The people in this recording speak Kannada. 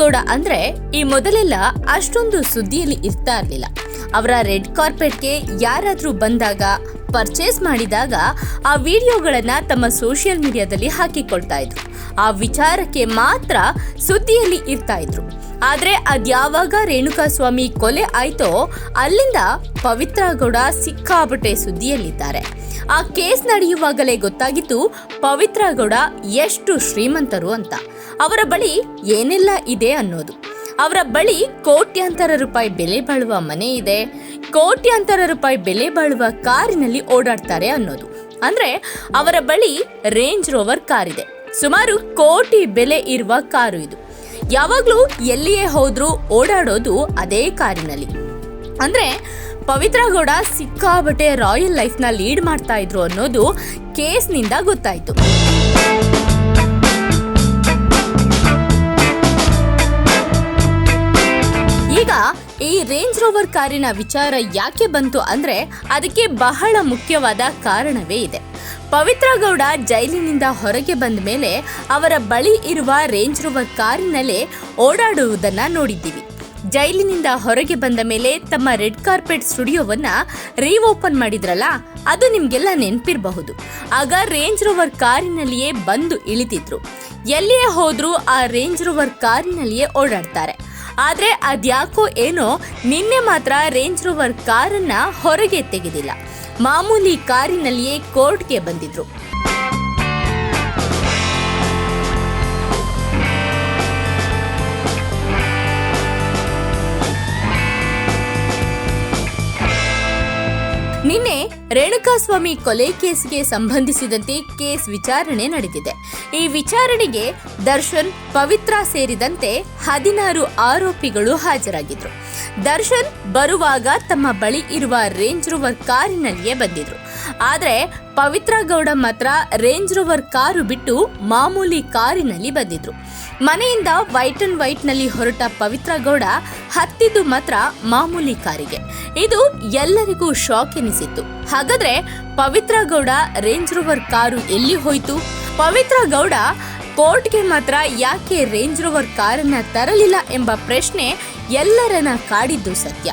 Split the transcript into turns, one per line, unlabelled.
ಗೌಡ ಅಂದ್ರೆ ಈ ಮೊದಲೆಲ್ಲ ಅಷ್ಟೊಂದು ಸುದ್ದಿಯಲ್ಲಿ ಇರ್ತಾ ಇರ್ಲಿಲ್ಲ. ಅವರ ರೆಡ್ ಕಾರ್ಪೆಟ್ಗೆ ಯಾರಾದ್ರೂ ಬಂದಾಗ ಪರ್ಚೇಸ್ ಮಾಡಿದಾಗ ಆ ವಿಡಿಯೋಗಳನ್ನು ತಮ್ಮ ಸೋಷಿಯಲ್ ಮೀಡಿಯಾದಲ್ಲಿ ಹಾಕಿಕೊಳ್ತಾ ಇದ್ರು. ಆ ವಿಚಾರಕ್ಕೆ ಮಾತ್ರ ಸುದ್ದಿಯಲ್ಲಿ ಇರ್ತಾ ಇದ್ರು. ಆದರೆ ಅದ್ಯಾವಾಗ ರೇಣುಕಾಸ್ವಾಮಿ ಕೊಲೆ ಆಯ್ತೋ ಅಲ್ಲಿಂದ ಪವಿತ್ರ ಗೌಡ ಸಿಕ್ಕಾಪಟ್ಟೆ ಸುದ್ದಿಯಲ್ಲಿದ್ದಾರೆ. ಆ ಕೇಸ್ ನಡೆಯುವಾಗಲೇ ಗೊತ್ತಾಗಿತ್ತು ಪವಿತ್ರ ಗೌಡ ಎಷ್ಟು ಶ್ರೀಮಂತರು ಅಂತ. ಅವರ ಬಳಿ ಏನೆಲ್ಲ ಇದೆ ಅನ್ನೋದು. ಅವರ ಬಳಿ ಕೋಟ್ಯಾಂತರ ರೂಪಾಯಿ ಬೆಲೆ ಬಾಳುವ ಮನೆ ಇದೆ. ಕೋಟ್ಯಾಂತರ ರೂಪಾಯಿ ಬೆಲೆ ಬಾಳುವ ಕಾರಿನಲ್ಲಿ ಓಡಾಡ್ತಾರೆ ಅನ್ನೋದು. ಅಂದ್ರೆ ಅವರ ಬಳಿ ರೇಂಜ್ ರೋವರ್ ಕಾರ್ ಇದೆ ಸುಮಾರು ಕೋಟಿ ಬೆಲೆ ಇರುವ ಕಾರು ಇದು. ಯಾವಾಗ್ಲೂ ಎಲ್ಲಿಯೇ ಹೋದ್ರೂ ಓಡಾಡೋದು ಅದೇ ಕಾರಿನಲ್ಲಿ. ಅಂದ್ರೆ ಪವಿತ್ರ ಗೌಡ ಸಿಕ್ಕಾಬಟ್ಟೆ ರಾಯಲ್ ಲೈಫ್ನ ಲೀಡ್ ಮಾಡ್ತಾ ಇದ್ರು ಅನ್ನೋದು ಕೇಸ್ನಿಂದ ಗೊತ್ತಾಯ್ತು. ಈ ರೇಂಜ್ ರೋವರ್ ಕಾರಿನ ವಿಚಾರ ಯಾಕೆ ಬಂತು ಅಂದ್ರೆ ಅದಕ್ಕೆ ಬಹಳ ಮುಖ್ಯವಾದ ಕಾರಣವೇ ಇದೆ. ಪವಿತ್ರ ಗೌಡ ಜೈಲಿನಿಂದ ಹೊರಗೆ ಬಂದ ಮೇಲೆ ಅವರ ಬಳಿ ಇರುವ ರೇಂಜ್ ರೋವರ್ ಕಾರಿನಲ್ಲೇ ಓಡಾಡುವುದನ್ನ ನೋಡಿದ್ದೀವಿ. ಜೈಲಿನಿಂದ ಹೊರಗೆ ಬಂದ ಮೇಲೆ ತಮ್ಮ ರೆಡ್ ಕಾರ್ಪೆಟ್ ಸ್ಟುಡಿಯೋವನ್ನ ರೀಓಪನ್ ಮಾಡಿದ್ರಲ್ಲ, ಅದು ನಿಮ್ಗೆಲ್ಲ ನೆನಪಿರಬಹುದು. ಆಗ ರೇಂಜ್ ರೋವರ್ ಕಾರಿನಲ್ಲಿಯೇ ಬಂದು ಇಳಿತಿದ್ರು. ಎಲ್ಲಿಯೇ ಹೋದ್ರೂ ಆ ರೇಂಜ್ ರೋವರ್ ಕಾರಿನಲ್ಲಿಯೇ ಓಡಾಡ್ತಾರೆ. ಆದ್ರೆ ಅದ್ಯಾಕೋ ಏನೋ ನಿನ್ನೆ ಮಾತ್ರ ರೇಂಜ್ ರೋವರ್ ಕಾರನ್ನ ಹೊರಗೆ ತೆಗೆದಿಲ್ಲ. ಮಾಮೂಲಿ ಕಾರಿನಲ್ಲಿಯೇ ಕೋರ್ಟ್ಗೆ ಬಂದಿದ್ರು. ನಿನ್ನೆ ರೇಣುಕಾಸ್ವಾಮಿ ಕೊಲೆ ಕೇಸ್ಗೆ ಸಂಬಂಧಿಸಿದಂತೆ ಕೇಸ್ ವಿಚಾರಣೆ ನಡೆದಿದೆ. ಈ ವಿಚಾರಣೆಗೆ ದರ್ಶನ್, ಪವಿತ್ರ ಸೇರಿದಂತೆ ಹದಿನಾರು ಆರೋಪಿಗಳು ಹಾಜರಾಗಿದ್ರು. ದರ್ಶನ್ ಬರುವಾಗ ತಮ್ಮ ಬಳಿ ಇರುವ ರೇಂಜ್ ರೋವರ್ ಕಾರಿನಲ್ಲಿಯೇ ಬಂದಿದ್ರು. ಆದರೆ ಪವಿತ್ರ ಗೌಡ ಮಾತ್ರ ರೇಂಜ್ ರೋವರ್ ಕಾರು ಬಿಟ್ಟು ಮಾಮೂಲಿ ಕಾರಿನಲ್ಲಿ ಬಂದಿದ್ರು. ಮನೆಯಿಂದ ವೈಟ್ ಅಂಡ್ ವೈಟ್ನಲ್ಲಿ ಹೊರಟ ಪವಿತ್ರ ಗೌಡ ಹತ್ತಿದ್ದು ಮಾತ್ರ ಮಾಮೂಲಿ ಕಾರಿಗೆ. ಇದು ಎಲ್ಲರಿಗೂ ಶಾಕ್ ಎನಿಸಿತ್ತು. ಹಾಗಾದ್ರೆ Pavithra Gowda Range Rover car ಎಲ್ಲಿ ಹೋಯ್ತು? ಪವಿತ್ರ ಗೌಡ ಕೋರ್ಟ್ಗೆ ಮಾತ್ರ ಯಾಕೆ ರೇಂಜ್ ರೋವರ್ ಕಾರನ್ನ ತರಲಿಲ್ಲ ಎಂಬ ಪ್ರಶ್ನೆ ಎಲ್ಲರನ್ನ ಕಾಡಿದ್ದು ಸತ್ಯ.